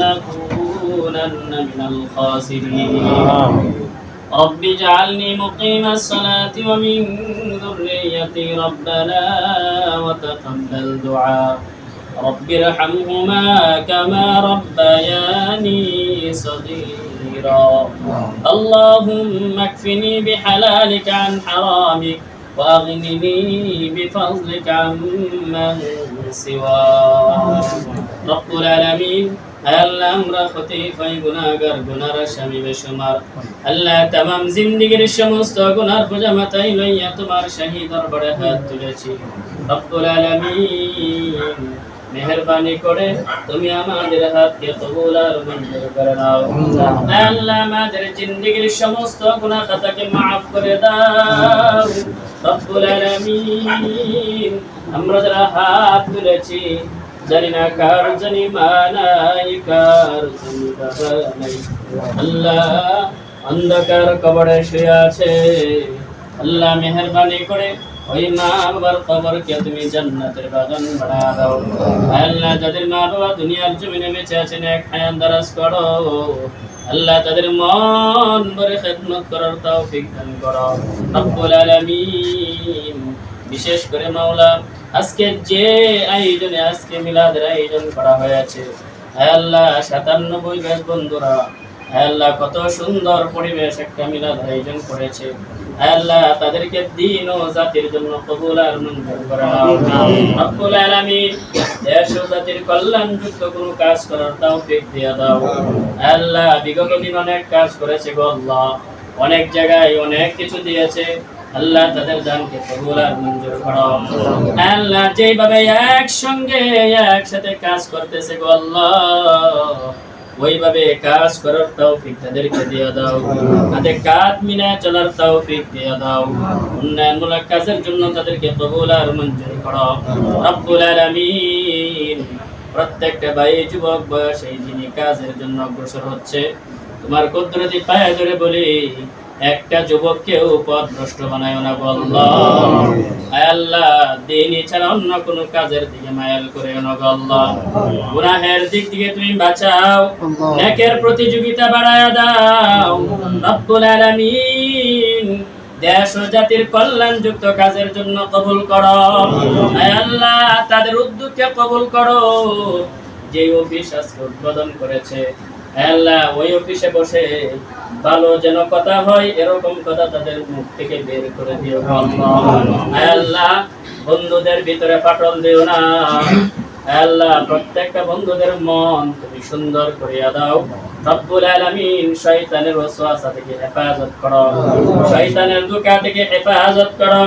لنكونن من الخاسرين. رب اجعلني مقيم الصلاة ومن ذريتي ربنا وتقبل دعاء. رب ارحمهما كما ربياني صغيرا. اللهم اكفني بحلالك عن حرامك وأغنني بفضلك عمن سواك. رب العالمين. আল্লাহ আমরা খতিফাই গুনাহগার গুনার আসামি বেশুমার। আল্লাহ তামাম জিন্দেগীর সমস্ত গুনার বোঝা মাথায় লইয়া তোমার শাহী দরবারে হাত তুলেছি। রব্বুল আলামিন মেহরবানি করে তুমি আমাদের হাতকে কবুল আর মঞ্জুর করে নাও। আল্লাহ আমাদের জিন্দেগীর সমস্ত গুনাহ খাতাকে মাফ করে দাও। রব্বুল আলামিন আমরা যারা হাত তুলেছি অন্ধকার কবরে শুয়ে আছে আল্লাহ মেহরবানি করে ওই মা বাবার কবরকে তুমি জান্নাতের বাগান বানা দাও আল্লাহ যাদের মা বাবা দুনিয়ার জমিনে বেঁচে আছেন এক দারাজ করো আল্লাহ তাদের মন ভরে খেদমত করার তৌফিক দান করো রব্বুল আলামিন বিশেষ করে মাওলা আজকে যে আয়োজনে আজকে মিলাদের আয়োজন করা হয়েছে। হায় আল্লাহ সাতান্নব্বই ব্যাস বন্ধুরা। হায় আল্লাহ কত সুন্দর পরিবেশ একটা মিলাদ আয়োজন করেছে। আল্লাহ তাদেরকে দিন ও জাতির জন্য কবুল আর মঞ্জুর করে। নাও রব্বুল আলামিন দেশ ও জাতির কল্যাণ যুক্ত কোনো কাজ করার তৌফিক দিয়ে দাও। আল্লাহ বিগত দিন অনেক কাজ করেছে গো আল্লাহ। অনেক জায়গায় অনেক কিছু দিয়েছে। আল্লাহ তাদের দানকে মঞ্জুর করো। আল্লাহ একসঙ্গে একসাথে কাজ করতেছে গো ওইভাবে কাজ করার তৌফিক তাদেরকে দিয়ে দাও। তাদের চলার তৌফিক দিয়ে দাও। উন্নয়নমূলক কাজের জন্য তাদেরকে কবুল আর মঞ্জুর করো। রব্বুল আলামিন, প্রত্যেকটা ভাই যুবক বয়স এই যিনি কাজের জন্য অগ্রসর হচ্ছে, তোমার কুদরতি পায়ে ধরে বলি একটা যুবককেও পথ ভ্রষ্ট বানায় না গো আল্লাহ। দিন ছাড়া অন্য কোনো কাজের দিকে মায়াল করে না গো গুনাহের দিক থেকে তুমি বাঁচাও নেকের প্রতিযোগিতা বাড়ায় দাও। রব্বুল আলামিন দেশ ও জাতির কল্যাণযুক্ত কাজের জন্য কবুল করো। আল্লাহ। তাদের উদ্যোগকে কবুল করো। যে অফিস আজকে উদ্বোধন করেছে আল্লাহ ওই অফিসে বসে ভালো যেন কথা হয় এরকম কথা তাদের মুখ থেকে বের করে দিও। আল্লাহ। বন্ধুদের ভিতরে পাটল দিও না। আল্লাহ প্রত্যেকটা বন্ধুদের মন তুমি সুন্দর করিয়া দাও। রব্বুল আলামিন শয়তানের ওয়াসওয়াসা থেকে হেফাজত করো। শয়তানের দুকা থেকে হেফাজত করো।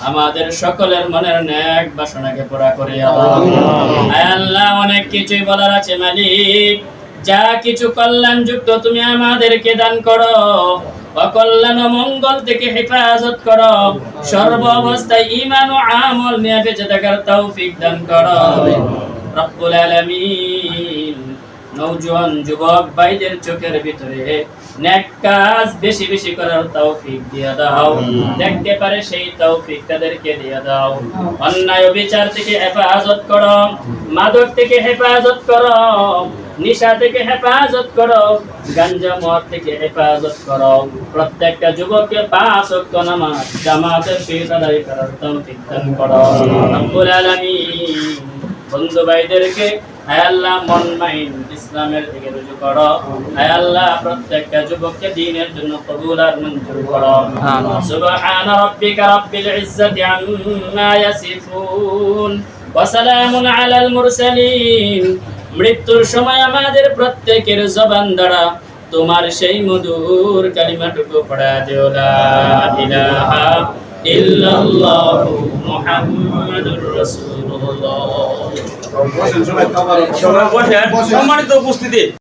আমাদের সকলের মনের ন্যাক বাসনাকে পুরা করে আল্লাহ। অনেক কিছুই বলার আছে মালিক। যা কিছু কল্যাণযুক্ত তুমি আমাদেরকে দান করো অকল্যাণ মঙ্গল থেকে হেফাজত করো সর্ব অবস্থায় ইমান ও আমল নিয়ে বেঁচে থাকার তৌফিক দান করো। রব্বুল আলামিন। নওজোয়ান যুবক ভাইদের চোখের ভিতরে। নেক কাজ বেশি বেশি করার তৌফিক দিয়ে দাও। দেখতে পারে সেই তৌফিক তাদেরকে দিয়ে দাও। অন্যায় বিচার থেকে হেফাজত করো। মাদক থেকে হেফাজত করো। নিশা থেকে হেফাজত করো। গাঞ্জা মদ থেকে হেফাজত করো। প্রত্যেকটা যুবককে পাঁচ ওয়াক্ত নামাজ জামাতের সহিত আদায় করার তৌফিক দান করো। রব্বুল আলামিন। বন্ধু ভাইদেরকে আল্লাহ মন মাইন্ড ইসলামের দিকে রুজু করো। আল্লাহ প্রত্যেকটা যুবককে দ্বীনের জন্য কবুল আর মঞ্জুর করো। সুবহান রাব্বিকা রাব্বিল ইজ্জাতি আম্মা ইয়াসিফুন ওয়া সালামুন আলাল মুরসালিন। মৃত্যুর সময় আমাদের প্রত্যেকের জবান দ্বারা তোমার সেই মধুর কালিমাটুকু পড়া দিও। লা ইলাহা ইল্লাল্লাহু মুহাম্মাদুর রাসূলুল্লাহ। সম্মানিত উপস্থিতি।